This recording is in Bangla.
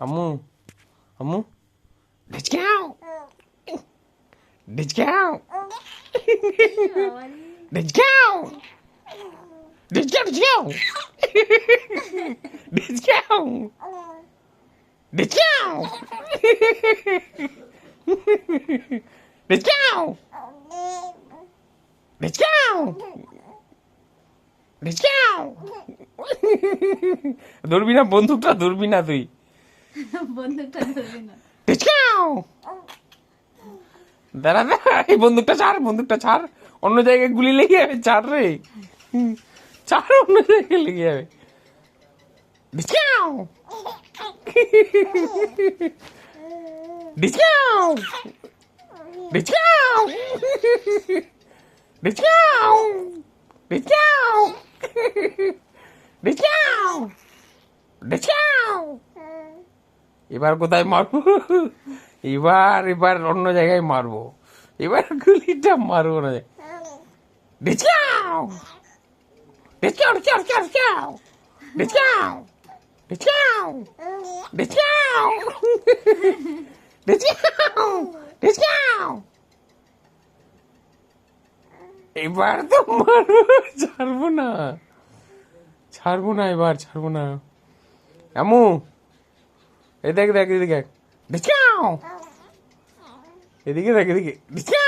আম্মু আম্মু ডিচকে আও ডিচকে আও ডিচকে আও ডিচকে ডিচকে আও ডিচকে আও ডিচকে আও ডিচকে আও ডিচকে আও ডিচকে আও দৌড়বি না বন্দুকটা দৌড়বি না তুই বন্দুকটা দাঁড়া দাঁড়া, এই বন্দুকটা ছাড় বন্দুকটা ছাড়। অন্য জায়গায় গুলি লেগে যাবে, ছাড় রে। ছাড়, অন্য জায়গায় লেগে যাবে। ডিসকাউ ডিসকাউ ডিসকাউ ডিসকাউ ডিসকাউ ডিসকাউ ডিসকাউ এবার কোথায় মারবো? এবার এবার অন্য জায়গায় মারবো। এবার গুলিটা মারবো না। এবার তো মারবো, ছাড়বো না। ছাড়বো না এবার, ছাড়বো না। আমু এই দেখ দেখ এদিকে দেখ ডিসকাউ এদিকে দেখ এদিকে। এসেছে।